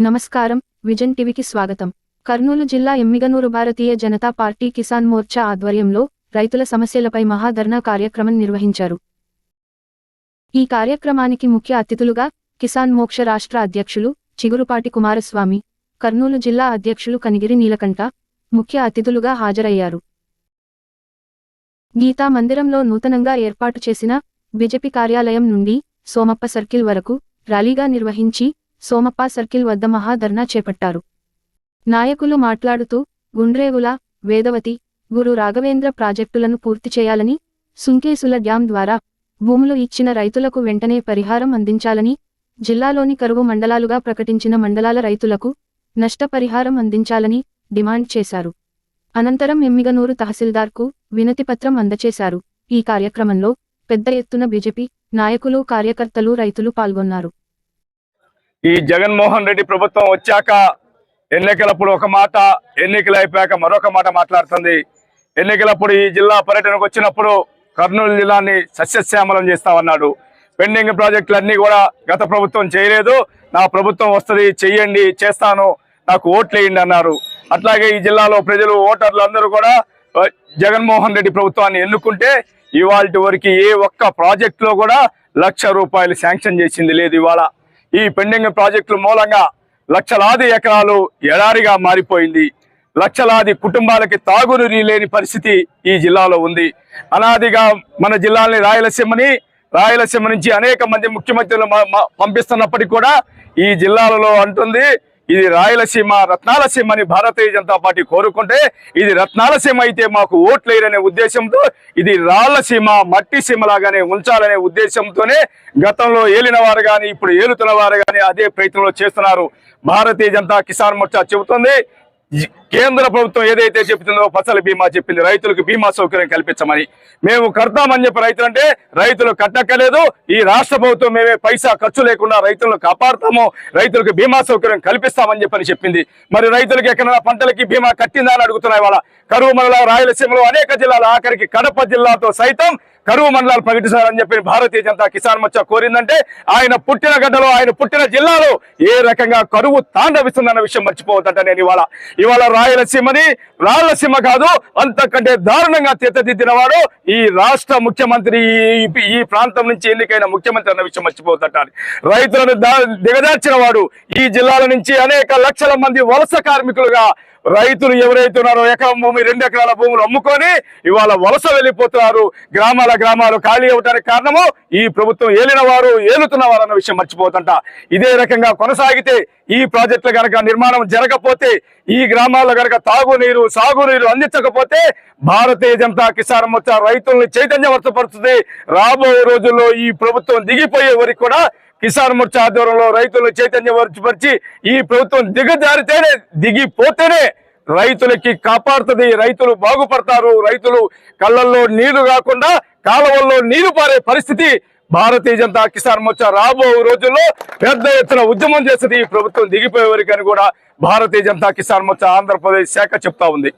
నమస్కారం విజన్ టీవీకి స్వాగతం. కర్నూలు జిల్లా ఎమ్మిగనూరు భారతీయ జనతా పార్టీ కిసాన్ మోర్చా ఆధ్వర్యంలో రైతుల సమస్యలపై మహాధర్నా కార్యక్రమం నిర్వహించారు. ఈ కార్యక్రమానికి ముఖ్య అతిథులుగా కిసాన్ మోక్ష రాష్ట్ర అధ్యక్షులు చిగురుపాటి కుమారస్వామి కర్నూలు జిల్లా అధ్యక్షులు కనిగిరి నీలకంఠ ముఖ్య అతిథులుగా హాజరయ్యారు. గీతా మందిరంలో నూతనంగా ఏర్పాటు చేసిన బీజేపీ కార్యాలయం నుండి సోమప్ప సర్కిల్ వరకు ర్యాలీగా నిర్వహించి సోమప్ప సర్కిల్ వద్ద మహాధర్నా చేపట్టారు. నాయకులు మాట్లాడుతూ గుండ్రేవుల వేదవతి గురు రాఘవేంద్ర ప్రాజెక్టులను పూర్తి చేయాలని సుంకేసుల డ్యాం ద్వారా భూములు ఇచ్చిన రైతులకు వెంటనే పరిహారం అందించాలని జిల్లాలోని కరువు మండలాలుగా ప్రకటించిన మండలాల రైతులకు నష్టపరిహారం అందించాలని డిమాండ్ చేశారు. అనంతరం ఎమ్మిగనూరు తహసీల్దార్కు వినతిపత్రం అందచేశారు. ఈ కార్యక్రమంలో పెద్ద ఎత్తున బీజేపీ నాయకులు కార్యకర్తలు రైతులు పాల్గొన్నారు. ఈ జగన్మోహన్ రెడ్డి ప్రభుత్వం వచ్చాక ఎన్నికలప్పుడు ఒక మాట ఎన్నికలు అయిపోయాక మరొక మాట మాట్లాడుతుంది. ఎన్నికలప్పుడు ఈ జిల్లా పర్యటనకు వచ్చినప్పుడు కర్నూలు జిల్లాని సస్యశ్యామలం చేస్తామన్నాడు. పెండింగ్ ప్రాజెక్టులన్నీ కూడా గత ప్రభుత్వం చేయలేదు. నా ప్రభుత్వం వస్తుంది చెయ్యండి చేస్తాను నాకు ఓట్లు వేయండి అన్నారు. అట్లాగే ఈ జిల్లాలో ప్రజలు ఓటర్లు అందరూ కూడా జగన్మోహన్ రెడ్డి ప్రభుత్వాన్ని ఎన్నుకుంటే ఇవాళ వరకు ఏ ఒక్క ప్రాజెక్టులో కూడా లక్ష రూపాయలు శాంక్షన్ చేసింది లేదు ఇవాళ. ఈ పెండింగ్ ప్రాజెక్టుల మూలంగా లక్షలాది ఎకరాలు ఎడారిగా మారిపోయింది. లక్షలాది కుటుంబాలకి తాగునీరు లేని పరిస్థితి ఈ జిల్లాలో ఉంది. అనాదిగా మన జిల్లాని రాయలసీమని రాయలసీమ నుంచి అనేక మంది ముఖ్యమంత్రులు మ- పంపిస్తున్నప్పటికీ కూడా ఈ జిల్లాలలో అంటుంది ఇది రాయలసీమ రత్నాలసీమ అని భారతీయ జనతా పార్టీ కోరుకుంటే ఇది రత్నాలసీమ అయితే మాకు ఓట్లేరనే ఉద్దేశంతో ఇది రాళ్ళసీమ మట్టి సీమ లాగానే ఉంచాలనే ఉద్దేశంతోనే గతంలో ఏలిన వారు కానీ ఇప్పుడు ఏలుతున్న వారు కానీ అదే ప్రయత్నంలో చేస్తున్నారు. భారతీయ జనతా కిసాన్ మోర్చా చెబుతుంది. కేంద్ర ప్రభుత్వం ఏదైతే చెప్తుందో ఫసల్ బీమా చెప్పింది రైతులకు బీమా సౌకర్యం కల్పించమని. మేము కడతామని చెప్పి రైతులు అంటే రైతులు కట్టక్కలేదు ఈ రాష్ట్ర ప్రభుత్వం మేమే పైసా ఖర్చు లేకుండా రైతులను కాపాడుతాము రైతులకు బీమా సౌకర్యం కల్పిస్తామని చెప్పని చెప్పింది. మరి రైతులకు ఎక్కడైనా పంటలకి బీమా కట్టిందా అని అడుగుతున్నాయి వాళ్ళ కరువు మండల రాయలసీమలో అనేక జిల్లాలు ఆఖరికి కడప జిల్లాతో సైతం కరువు మండలాలు ప్రకటిస్తారని చెప్పి భారతీయ జనతా కిసాన్ మోర్చా కోరిందంటే ఆయన పుట్టిన గడ్డలో ఆయన పుట్టిన జిల్లాలో ఏ రకంగా కరువు తాండవిస్తుందన్న విషయం మర్చిపోవద్దంట నేను ఇవాళ. ఇవాళ రాయలసీమని రాయలసీమ కాదు అంతకంటే దారుణంగా తీర్చిదిద్దిన వాడు ఈ రాష్ట్ర ముఖ్యమంత్రి ఈ- ప్రాంతం నుంచి ఎన్నికైన ముఖ్యమంత్రి అన్న విషయం మర్చిపోతుంటారు రైతులను దిగదార్చిన వాడు ఈ జిల్లాల నుంచి అనేక లక్షల మంది వలస కార్మికులుగా రైతులు ఎవరైతే ఉన్నారో ఎకరం భూమి రెండు ఎకరాల భూములు అమ్ముకొని ఇవాళ వలస వెళ్ళిపోతున్నారు. గ్రామాల గ్రామాలు ఖాళీ అవడానికి కారణము ఈ ప్రభుత్వం ఏలిన వారు ఏలుతున్న వారు అన్న విషయం మర్చిపోతుంట. ఇదే రకంగా కొనసాగితే ఈ ప్రాజెక్టులు గనక నిర్మాణం జరగకపోతే ఈ గ్రామాల్లో గనక తాగునీరు సాగునీరు అందించకపోతే భారతీయ జనతా కిసాన్ మోర్చా రైతుల్ని చైతన్యవర్తపరుస్తుంది రాబోయే రోజుల్లో ఈ ప్రభుత్వం దిగిపోయే వరకు కూడా కిసాన్ మోర్చా ఆధ్వర్యంలో రైతులను చైతన్యపరిచి ఈ ప్రభుత్వం దిగజారితేనే దిగిపోతేనే రైతులకి కాపాడుతుంది. రైతులు బాగుపడతారు. రైతులు కళ్ళల్లో నీళ్ళు కాకుండా కాలువల్లో నీరు పారే పరిస్థితి భారతీయ జనతా కిసాన్ మోర్చా రాబో రోజుల్లో పెద్ద ఎత్తున ఉద్యమం చేస్తుంది. ఈ ప్రభుత్వం దిగిపోయే వరకు అని కూడా భారతీయ జనతా కిసాన్ మోర్చా ఆంధ్రప్రదేశ్ శాఖ చెప్తా ఉంది.